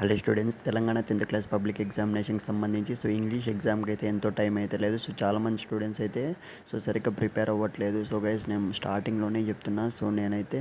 Hello students Telangana tenth class public ఎగ్జామినేషన్కి సంబంధించి so English ఎగ్జామ్కి అయితే ఎంతో టైం అయితే లేదు. సో చాలామంది స్టూడెంట్స్ అయితే సో సరిగ్గా ప్రిపేర్ అవ్వట్లేదు. సో గైస్ నేను స్టార్టింగ్లోనే చెప్తున్నా. సో నేనైతే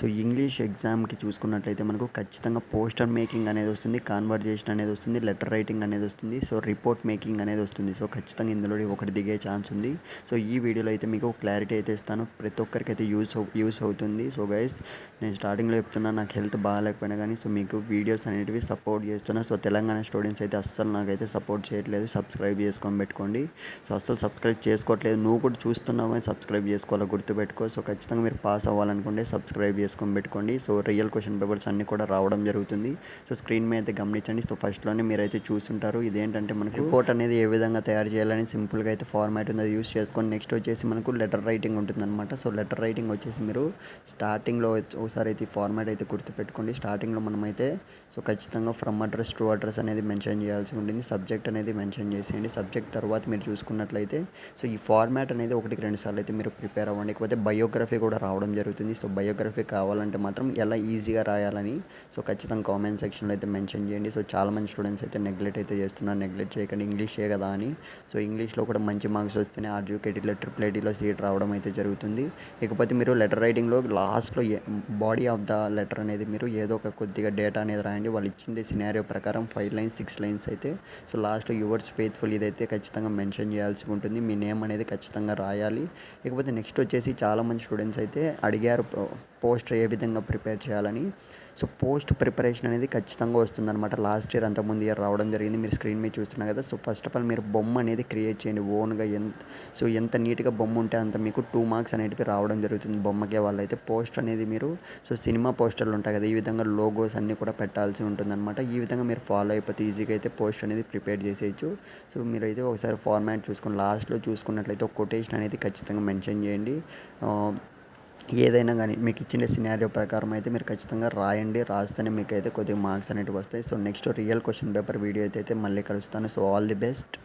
సో ఇంగ్లీష్ ఎగ్జామ్కి చూసుకున్నట్లయితే మనకు ఖచ్చితంగా పోస్టర్ మేకింగ్ అనేది వస్తుంది కాన్వర్జేషన్ అనేది వస్తుంది లెటర్ రైటింగ్ అనేది వస్తుంది సో రిపోర్ట్ మేకింగ్ అనేది వస్తుంది. సో ఖచ్చితంగా ఇందులో ఒకటి దిగే ఛాన్స్ ఉంది. సో ఈ వీడియోలో అయితే మీకు క్లారిటీ అయితే ఇస్తాను. ప్రతి ఒక్కరికి అయితే యూస్ యూస్ అవుతుంది. సో గైస్ నేను స్టార్టింగ్లో చెప్తున్నా నాకు హెల్త్ బాగాలేకపోయినా కానీ సో మీకు వీడియోస్ అనేటివి సపోర్ట్ చేస్తున్నా. సో తెలంగాణ స్టూడెంట్స్ అయితే అస్సలు నాకైతే సపోర్ట్ చేయట్లేదు. సబ్స్క్రైబ్ చేసుకొని పెట్టుకోండి. సో అస్సలు సబ్స్క్రైబ్ చేసుకోవట్లేదు. నువ్వు కూడా చూస్తున్నావు కానీ సబ్స్క్రైబ్ చేసుకోవాలో గుర్తుపెట్టుకో. సో ఖచ్చితంగా మీరు పాస్ అవ్వాలనుకుంటే సబ్స్క్రైబ్ చేసుకొని పెట్టుకోండి. సో రియల్ క్వశ్చన్ పేపర్స్ అన్నీ కూడా రావడం జరుగుతుంది. సో స్క్రీన్ మీద అయితే గమనించండి. సో ఫస్ట్లోనే మీరైతే చూస్తుంటారు ఇదేంటంటే మనకు రిపోర్ట్ అనేది ఏ విధంగా తయారు చేయాలని సింపుల్గా అయితే ఫార్మాట్ ఉంది. అది యూస్ చేసుకొని నెక్స్ట్ వచ్చేసి మనకు లెటర్ రైటింగ్ ఉంటుందన్నమాట. సో లెటర్ రైటింగ్ వచ్చేసి మీరు స్టార్టింగ్లో ఒకసారి అయితే ఫార్మాట్ అయితే గుర్తుపెట్టుకోండి. స్టార్టింగ్లో మనమైతే సో ఖచ్చితంగా ఫ్రమ్ అడ్రస్ టు అడ్రస్ అనేది మెన్షన్ చేయాల్సి ఉంటుంది సబ్జెక్ట్ అనేది మెన్షన్ చేసేయండి. సబ్జెక్ట్ తర్వాత మీరు చూసుకున్నట్లయితే సో ఈ ఫార్మాట్ అనేది ఒకటికి రెండు సార్లు అయితే మీరు ప్రిపేర్ అవ్వండి. లేకపోతే బయోగ్రఫీ కూడా రావడం జరుగుతుంది. సో బయోగ్రఫీ కావాలంటే మాత్రం ఎలా ఈజీగా రాయాలని సో ఖచ్చితంగా కామెంట్ సెక్షన్లో అయితే మెన్షన్ చేయండి. సో చాలామంది స్టూడెంట్స్ అయితే నెగ్లెక్ట్ అయితే చేస్తున్నారు. నెగ్లెక్ట్ చేయకండి. ఇంగ్లీషే కదా అని. సో ఇంగ్లీష్లో కూడా మంచి మార్క్స్ వస్తేనే ఆర్జుకేటీలో ట్రిపుల్ ఐటీలో సీట్ రావడం అయితే జరుగుతుంది. ఇకపోతే మీరు లెటర్ రైటింగ్లో లాస్ట్లో బాడీ ఆఫ్ ద లెటర్ అనేది మీరు ఏదో ఒక కొద్దిగా డేటా అనేది రాయండి. వాళ్ళు ఇచ్చిన ఇచ్చిండే సినారియో ప్రకారం ఫైవ్ లైన్స్ సిక్స్ లైన్స్ అయితే. సో లాస్ట్ యువర్స్ ఫెయిత్ఫుల్ ఇదైతే ఖచ్చితంగా మెన్షన్ చేయాల్సి ఉంటుంది. మీ నేమ్ అనేది ఖచ్చితంగా రాయాలి. ఇకపోతే నెక్స్ట్ వచ్చేసి చాలామంది స్టూడెంట్స్ అయితే అడిగారు పోస్టర్ ఏ విధంగా ప్రిపేర్ చేయాలని. సో పోస్ట్ ప్రిపరేషన్ అనేది ఖచ్చితంగా వస్తుందన్నమాట. లాస్ట్ ఇయర్ అంత ముందు ఇయర్ రావడం జరిగింది. మీరు స్క్రీన్ మీద చూస్తున్నారు కదా. సో ఫస్ట్ ఆఫ్ ఆల్ మీరు బొమ్మ అనేది క్రియేట్ చేయండి. ఓన్గా ఎంత సో ఎంత నీట్గా బొమ్మ ఉంటే అంత మీకు టూ మార్క్స్ అనేటివి రావడం జరుగుతుంది బొమ్మకే వాళ్ళైతే. పోస్ట్ అనేది మీరు సో సినిమా పోస్టర్లు ఉంటాయి కదా. ఈ విధంగా లోగోస్ అన్నీ కూడా పెట్టాల్సి ఉంటుందన్నమాట. ఈ విధంగా మీరు ఫాలో అయిపోతే ఈజీగా అయితే పోస్ట్ అనేది ప్రిపేర్ చేసేయచ్చు. సో మీరైతే ఒకసారి ఫార్మాట్ చూసుకుని లాస్ట్లో చూసుకున్నట్లయితే ఒక కొటేషన్ అనేది ఖచ్చితంగా మెన్షన్ చేయండి. ఏదైనా కానీ మీకు ఇచ్చిన సినారియో ప్రకారం అయితే మీరు ఖచ్చితంగా రాయండి. రాస్తేనే మీకు అయితే కొద్దిగా మార్క్స్ అనేవి వస్తాయి. So next real question paper video అయితే మళ్ళీ కలుస్తాను. So all the best